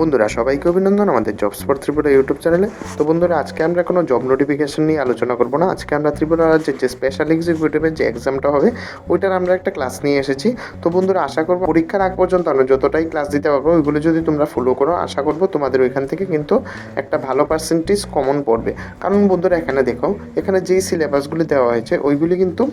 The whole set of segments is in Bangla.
বন্ধুরা, সবাইকে অভিনন্দন আমাদের জব স্পট ত্রিপুরা ইউটিউব চ্যানেলে তো বন্ধুরা, আজকে আমরা কোনো জব নোটিফিকেশন নিয়ে আলোচনা করব না। আজকে আমরা ত্রিপুরা রাজ্যের যে স্পেশাল এক্সিকিউটিভের যে এক্সামটা হবে, ওইটার আমরা একটা ক্লাস নিয়ে এসেছি। তো বন্ধুরা, আশা করব পরীক্ষার আগ পর্যন্ত আমরা যতটাই ক্লাস দিতে পারব, ওইগুলো যদি তোমরা ফলো করো, আশা করব তোমাদের ওইখান থেকে কিন্তু একটা ভালো পার্সেন্টেজ কমন পড়বে। কারণ বন্ধুরা, এখানে দেখো, এখানে যেই সিলেবাসগুলি দেওয়া হয়েছে, ওইগুলি কিন্তু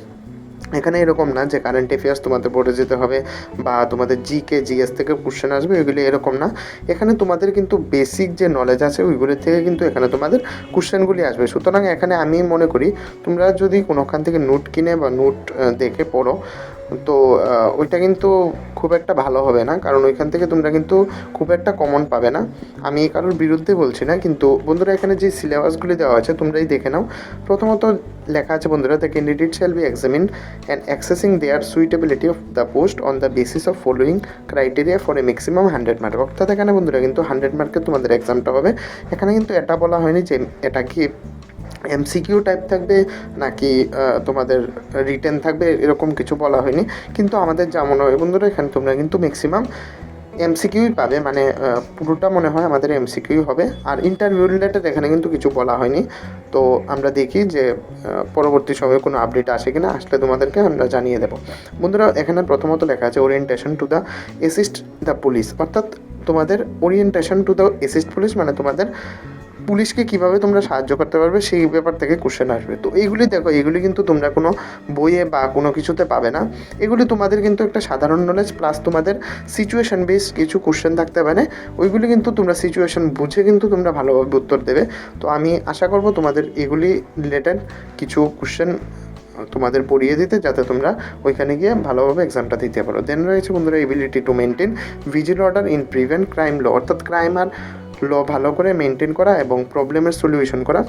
এখানে এরকম না যে কারেন্ট অ্যাফেয়ার্স তোমাদের পড়ে যেতে হবে বা তোমাদের জি জিকে জিএস থেকে কোশ্চেন আসবে, ওইগুলি এরকম না। এখানে তোমাদের কিন্তু বেসিক যে নলেজ আছে ওইগুলির থেকে কিন্তু এখানে তোমাদের কোশ্চেনগুলি আসবে। সুতরাং এখানে আমি মনে করি, তোমরা যদি কোনোখান থেকে নোট কিনে বা নোট দেখে পড়ো তো ওইটা কিন্তু খুব একটা ভালো হবে না, কারণ ওইখান থেকে তোমরা কিন্তু খুব একটা কমন পাবে না। আমি কারোর বিরুদ্ধে বলছি না, কিন্তু বন্ধুরা, এখানে যে সিলেবাসগুলি দেওয়া আছে, তোমরাই দেখে নাও। প্রথমত লেখা আছে, বন্ধুরা the candidate shall be examine and accessing their suitability of the post on the basis of following criteria for a maximum hundred mark অর্থাৎ এখানে, বন্ধুরা, কিন্তু হান্ড্রেড মার্কের তোমাদের এক্সামটা হবে। এখানে কিন্তু এটা বলা হয়নি যে এটা কি এমসিকিউ টাইপ থাকবে, নাকি তোমাদের রিটেন থাকবে, এরকম কিছু বলা হয়নি। কিন্তু আমাদের যা মনে হয়, বন্ধুরা, এখানে তোমরা কিন্তু ম্যাক্সিমাম এমসিকিউই পাবে মানে পুরোটা মনে হয় আমাদের এমসিকিউই হবে। আর ইন্টারভিউ রিলেটেড এখানে কিন্তু কিছু বলা হয়নি। তো আমরা দেখি যে পরবর্তী সময়ে কোনো আপডেট আসে কিনা, আসলে তোমাদেরকে আমরা জানিয়ে দেবো। বন্ধুরা, এখানে প্রথমত লেখা আছে orientation to the assist the police অর্থাৎ তোমাদের orientation to the assist police মানে তোমাদের পুলিশকে কীভাবে তোমরা সাহায্য করতে পারবে সেই ব্যাপার থেকে কোশ্চেন আসবে। তো এইগুলি দেখো এগুলি কিন্তু তোমরা কোনো বইয়ে বা কোনো কিছুতে পাবে না। এগুলি তোমাদের কিন্তু একটা সাধারণ নলেজ প্লাস তোমাদের সিচুয়েশন বেস কিছু কোশ্চেন থাকতে পারে। ওইগুলি কিন্তু তোমরা সিচুয়েশন বুঝে কিন্তু তোমরা ভালোভাবে উত্তর দেবে। তো আমি আশা করব তোমাদের এগুলি রিলেটেড কিছু কোশ্চেন তোমাদের পড়িয়ে দিতে, যাতে তোমরা ওইখানে গিয়ে ভালোভাবে এক্সামটা দিতে পারো। দেন রয়েছে বন্ধুরা ability to maintain vigil order in prevent crime law অর্থাৎ ক্রাইম আর ল ভালো করে মেনটেন করা এবং প্রবলেমের সলিউশন করা।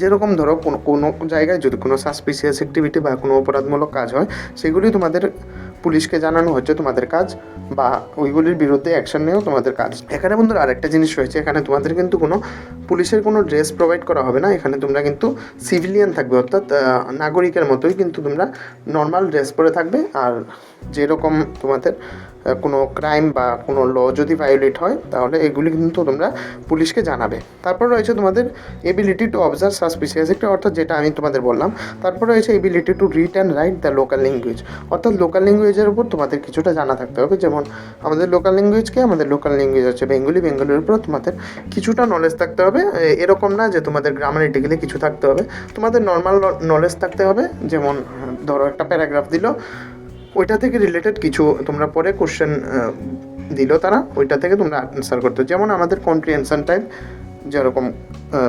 যেরকম ধরো কোনো কোনো জায়গায় যদি কোনো সাসপিসিয়াস অ্যাক্টিভিটি বা কোনো অপরাধমূলক কাজ হয়, সেগুলি তোমাদের পুলিশকে জানানো হচ্ছে তোমাদের কাজ বা ওইগুলির বিরুদ্ধে অ্যাকশন নেওয়া তোমাদের কাজ। এখানে বন্ধুরা আরেকটা জিনিস রয়েছে, এখানে তোমাদের কিন্তু কোনো পুলিশের কোনো ড্রেস প্রোভাইড করা হবে না। এখানে তোমরা কিন্তু সিভিলিয়ান থাকবে, অর্থাৎ নাগরিকের মতোই কিন্তু তোমরা নর্মাল ড্রেস পরে থাকবে। আর যেরকম তোমাদের কোনো ক্রাইম বা কোনো ল যদি ভায়োলেট হয়, তাহলে এগুলি কিন্তু তোমরা পুলিশকে জানাবে। তারপর রয়েছে তোমাদের এবিলিটি টু অবজার্ভ সাসপিসিয়াস একটা অর্থাৎ যেটা আমি তোমাদের বললাম। তারপর রয়েছে ability to read and write the local language অর্থাৎ লোকাল ল্যাঙ্গুয়েজের উপর তোমাদের কিছুটা জানা থাকতে হবে। যেমন, আমাদের লোকাল ল্যাঙ্গুয়েজকে আমাদের লোকাল ল্যাঙ্গুয়েজ হচ্ছে বেঙ্গলি বেঙ্গলির উপর তোমাদের কিছুটা নলেজ থাকতে হবে। এ- এরকম না যে তোমাদের গ্রামারিটিক্যালি কিছু থাকতে হবে। তোমাদের নর্মাল নলেজ থাকতে হবে। যেমন, ধরো একটা প্যারাগ্রাফ দিল, ওইটা থেকে রিলেটেড কিছু তোমরা পরে কোশ্চেন দিল তারা, ওইটা থেকে তোমরা আনসার করতে। যেমন আমাদের কম্প্রিহেনশন টাইপ যেরকম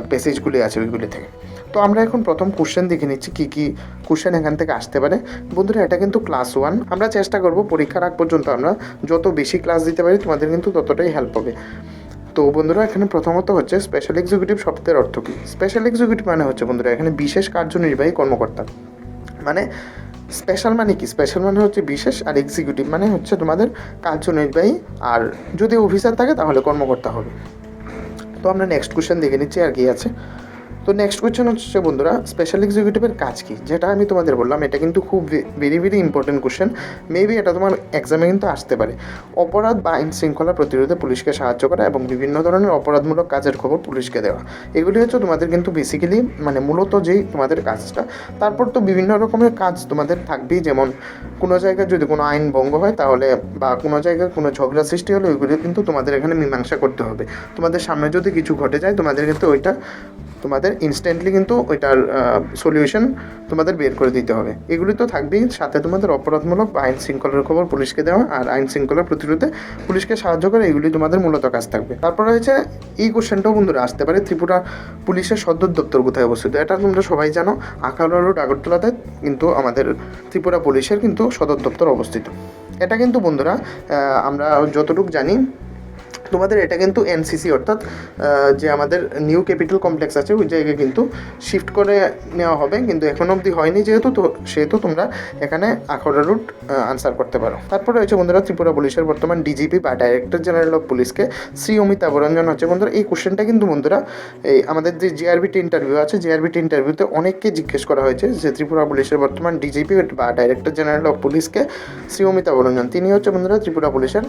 প্যাসেজগুলি আছে ওইগুলি থেকে। তো আমরা এখন প্রথম কোশ্চেন দেখে নিচ্ছি, কী কী কোশ্চেন এখান থেকে আসতে পারে। বন্ধুরা, এটা কিন্তু ক্লাস ওয়ান আমরা চেষ্টা করব, পরীক্ষার আগ পর্যন্ত আমরা যত বেশি ক্লাস দিতে পারি, তোমাদের কিন্তু ততটাই হেল্প হবে। তো বন্ধুরা, এখানে প্রথমত হচ্ছে স্পেশাল এক্সিকিউটিভ শব্দের অর্থ কী? স্পেশাল এক্সিকিউটিভ মানে হচ্ছে বন্ধুরা, এখানে বিশেষ কার্যনির্বাহী কর্মকর্তা। মানে স্পেশাল মানে কি? স্পেশাল মানে হচ্ছে বিশেষ আর এক্সিকিউটিভ মানে হচ্ছে তোমাদের কার্যনির্বাহী আর যদি অফিসার থাকে তাহলে কর্মকর্তা হবে। তো আমরা নেক্সট কোয়েশ্চেন দেখে নিচ্ছি আর কি আছে। তো নেক্সট কোশ্চেন হচ্ছে বন্ধুরা স্পেশাল এক্সিকিউটিভের কাজ কি? যেটা আমি তোমাদের বললাম, এটা কিন্তু খুব very very important question maybe এটা তোমার এক্সামে কিন্তু আসতে পারে। অপরাধ বা আইন শৃঙ্খলা প্রতিরোধে পুলিশকে সাহায্য করা এবং বিভিন্ন ধরনের অপরাধমূলক কাজের খবর পুলিশকে দেওয়া। এগুলি হচ্ছে তোমাদের কিন্তু বেসিক্যালি মানে মূলত যেই তোমাদের কাজটা, তারপর তো বিভিন্ন রকমের কাজ তোমাদের থাকবেই। যেমন কোনো জায়গায় যদি কোনো আইন ভঙ্গ হয় তাহলে বা কোনো জায়গায় কোনো ঝগড়া সৃষ্টি হলে ওইগুলি কিন্তু তোমাদের এখানে মীমাংসা করতে হবে। তোমাদের সামনে যদি কিছু ঘটে যায়, তোমাদের কিন্তু ওইটা তোমাদের ইনস্ট্যান্টলি কিন্তু ওইটার সলিউশন তোমাদের বের করে দিতে হবে। এগুলি তো থাকবেই, সাথে তোমাদের অপরাধমূলক আইন শৃঙ্খলার খবর পুলিশকে দেওয়া আর আইন শৃঙ্খলার প্রতিরোধে পুলিশকে সাহায্য করে এগুলি তোমাদের মূলত কাজ থাকবে। তারপর রয়েছে এই কোশ্চেনটাও বন্ধুরা আসতে পারে ত্রিপুরা পুলিশের সদর দপ্তর কোথায় অবস্থিত? এটা তোমরা সবাই জানো, আখাউড়া রোড, আগরতলাতে কিন্তু আমাদের ত্রিপুরা পুলিশের কিন্তু সদর দপ্তর অবস্থিত। এটা কিন্তু বন্ধুরা আমরা যতটুকু জানি তোমাদের এটা কিন্তু এনসিসি অর্থাৎ যে আমাদের নিউ ক্যাপিটাল কমপ্লেক্স আছে, ওই জায়গায় কিন্তু শিফট করে নেওয়া হবে। কিন্তু এখন অবধি হয়নি যেহেতু, তো সেহেতু তোমরা এখানে আখড়া রুট আনসার করতে পারো। তারপর রয়েছে বন্ধুরা ত্রিপুরা পুলিশের বর্তমান ডিজিপি বা ডাইরেক্টর জেনারেল অফ পুলিশকে শ্রী অমিতাভ রঞ্জন হচ্ছে। বন্ধুরা, এই কোশ্চেনটা কিন্তু বন্ধুরা, এই আমাদের যে জিআরবিটি ইন্টারভিউ আছে জিআরবিটি ইন্টারভিউতে অনেককে জিজ্ঞেস করা হয়েছে যে ত্রিপুরা পুলিশের বর্তমান ডিজিপি বা ডাইরেক্টর জেনারেল অফ পুলিশকে শ্রী অমিতাভ রঞ্জন। তিনি হচ্ছে বন্ধুরা ত্রিপুরা পুলিশের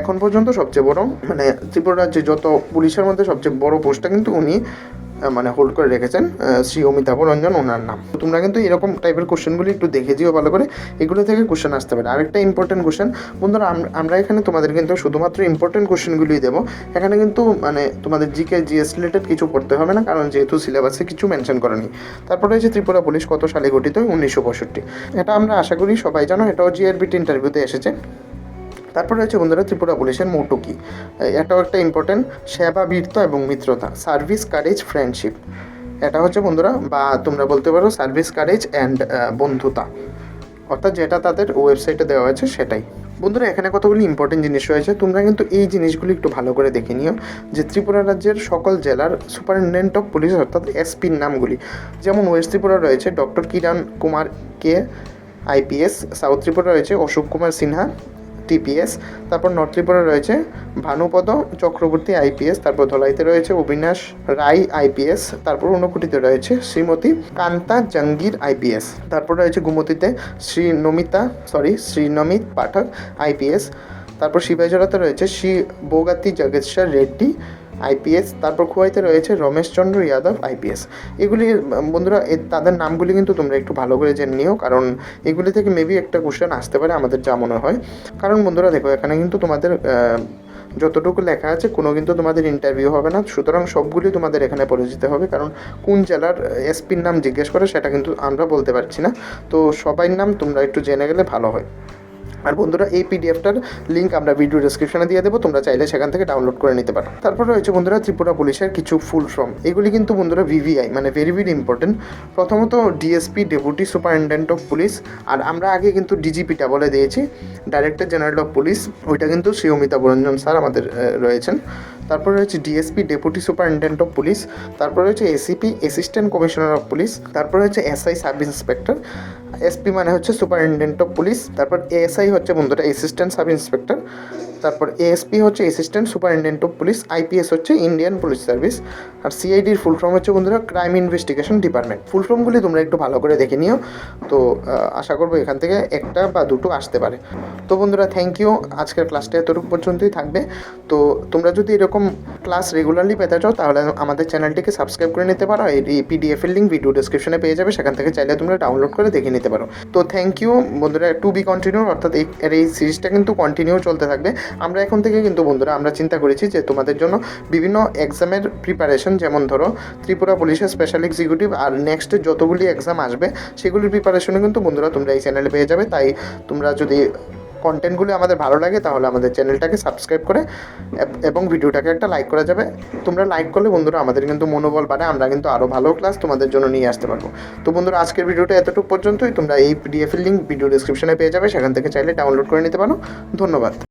এখন পর্যন্ত সবচেয়ে বড় মানে ত্রিপুরা রাজ্যে যত পুলিশের মধ্যে সবচেয়ে বড় পোস্টটা কিন্তু উনি মানে হোল্ড করে রেখেছেন শ্রী অমিতাভ রঞ্জন ওনার নাম। তোমরা কিন্তু এরকম টাইপের কোশ্চেনগুলি একটু দেখে দিও ভালো করে, এগুলো থেকে কোশ্চেন আসতে পারে। আরেকটা ইম্পর্টেন্ট কোশ্চেন বন্ধুরা আমরা এখানে তোমাদের কিন্তু শুধুমাত্র ইম্পর্টেন্ট কোশ্চেনগুলি দেবো। এখানে কিন্তু মানে তোমাদের জিকে জিএস রিলেটেড কিছু পড়তে হবে না, কারণ যেহেতু সিলেবাসে কিছু মেনশন করেনি। তারপরে হচ্ছে ত্রিপুরা পুলিশ কত সালে গঠিত? উনিশশো পঁয়ষট্টি। এটা আমরা আশা করি সবাই জানো এটাও জিআরবিটি ইন্টারভিউতে এসেছে। তারপরে হচ্ছে বন্ধুরা ত্রিপুরা পুলিশের মোটো কি এটাও একটা ইম্পর্টেন্ট সেবা বীরতা এবং মিত্রতা সার্ভিস কারেজ ফ্রেন্ডশিপ এটা হচ্ছে বন্ধুরা, বা তোমরা বলতে পারো সার্ভিস কারেজ অ্যান্ড বন্ধুতা। অর্থাৎ যেটা তাদের ওয়েবসাইটে দেওয়া হয়েছে সেটাই। বন্ধুরা, এখানে কতগুলি ইম্পর্টেন্ট জিনিস রয়েছে, তোমরা কিন্তু এই জিনিসগুলি একটু ভালো করে দেখে নিও, যে ত্রিপুরা রাজ্যের সকল জেলার সুপারিনটেন্ডেন্ট অফ পুলিশ অর্থাৎ এসপির নামগুলি। যেমন ওয়েস্ট ত্রিপুরা রয়েছে doctor Kiran Kumar K IPS south Tripura রয়েছে, অশোক কুমার সিনহা টিপিএস, তারপর নর্থ ত্রিপুরা রয়েছে, ভানুপদ চক্রবর্তী আইপিএস, তারপর ধলাইতে রয়েছে অবিনাশ রায় আইপিএস, তারপর ঊনকুটিতে রয়েছে শ্রীমতী কান্তা জাঙ্গির আইপিএস, তারপর রয়েছে গুমতিতে শ্রী নমিতা সরি শ্রী নমিত পাঠক আইপিএস, তারপর শিবাজরাতে রয়েছে শ্রী বৌগাতি জগেশ্বর রেড্ডি আইপিএস তারপর খুয়াইতে রয়েছে রমেশচন্দ্র যাদব আইপিএস এগুলি বন্ধুরা তাদের নামগুলি কিন্তু তোমরা একটু ভালো করে জেনে নিও, কারণ এগুলি থেকে মেবি একটা কোশ্চেন আসতে পারে আমাদের যা মনে হয়। কারণ বন্ধুরা, দেখো, এখানে কিন্তু তোমাদের যতটুকু লেখা আছে, কোনো কিন্তু তোমাদের ইন্টারভিউ হবে না। সুতরাং সবগুলি তোমাদের এখানে পড়ে যেতে হবে, কারণ কোন জেলার এসপির নাম জিজ্ঞেস করে, সেটা কিন্তু আমরা বলতে পারছি না। তো সবাই নাম তোমরা একটু জেনে গেলে ভালো হয়। আর বন্ধুরা, এই পিডিএফটার লিঙ্ক আমরা ভিডিও ডেসক্রিপশনে দিয়ে দেবো, তোমরা চাইলে সেখান থেকে ডাউনলোড করে নিতে পারো। তারপর রয়েছে বন্ধুরা, ত্রিপুরা পুলিশের কিছু ফুল ফর্ম এগুলি কিন্তু বন্ধুরা ভিভিআই মানে ভেরি ভেরি ইম্পর্টেন্ট প্রথমত DSP deputy superintendent of police আর আমরা আগে কিন্তু ডিজিপিটা বলে দিয়েছি ডাইরেক্টর জেনারেল অফ পুলিশ ওইটা কিন্তু শ্রী অমিতাভ রঞ্জন স্যার আমাদের রয়েছেন। তারপর রয়েছে DSP deputy superintendent of police তারপর রয়েছে ACP assistant commissioner of police তারপর হচ্ছে এসআই সাব ইন্সপেক্টর এসপি মানে হচ্ছে সুপারিনটেন্ডেন্ট অফ পুলিশ তারপর এএসআই হচ্ছে বন্ধুরা অ্যাসিস্ট্যান্ট সাব ইন্সপেক্টর তারপর এএসপি হচ্ছে assistant superintendent of police IPS হচ্ছে ইন্ডিয়ান পুলিশ সার্ভিস আর সিআইডির ফুল ফর্ম হচ্ছে বন্ধুরা ক্রাইম ইনভেস্টিগেশন ডিপার্টমেন্ট ফুল ফর্মগুলি তোমরা একটু ভালো করে দেখে নিও। তো আশা করব এখান থেকে একটা বা দুটো আসতে পারে। তো বন্ধুরা থ্যাংক ইউ আজকের ক্লাসটা এতটুকু পর্যন্তই থাকবে। তো, তোমরা যদি এরকম ক্লাস রেগুলারলি পেতে চাও, তাহলে আমাদের চ্যানেলটিকে সাবস্ক্রাইব করে নিতে পারো। এই পিডিএফ এর লিঙ্ক ভিডিও ডিসক্রিপশনে পেয়ে যাবে। সেখান থেকে চাইলে তোমরা ডাউনলোড করে দেখে নিতে পারো। তো থ্যাংক ইউ বন্ধুরা টু বি কন্টিনিউ অর্থাৎ এই সিরিজটা কিন্তু কন্টিনিউ চলতে থাকবে। আমরা এখন থেকে কিন্তু বন্ধুরা, আমরা চিন্তা করেছি যে তোমাদের জন্য বিভিন্ন এক্সামের প্রিপারেশন যেমন ধরো ত্রিপুরা পুলিশের স্পেশাল এক্সিকিউটিভ আর নেক্সট যতগুলি এক্সাম আসবে, সেগুলির প্রিপারেশনও কিন্তু বন্ধুরা তোমরা এই চ্যানেলে পেয়ে যাবে। তাই তোমরা যদি কন্টেন্টগুলি আমাদের ভালো লাগে, তাহলে আমাদের চ্যানেলটাকে সাবস্ক্রাইব করে এবং ভিডিওটাকে একটা লাইক করা যাবে। তোমরা লাইক করলে বন্ধুরা আমাদের কিন্তু মনোবল বাড়ে, আমরা কিন্তু আরও ভালো ক্লাস তোমাদের জন্য নিয়ে আসতে পারব। তো বন্ধুরা, আজকের ভিডিওটা এতটুকু পর্যন্তই। তোমরা এই পিডিএফ লিঙ্ক ভিডিও ডিসক্রিপশনে পেয়ে যাবে, সেখান থেকে চাইলে ডাউনলোড করে নিতে পারো। ধন্যবাদ।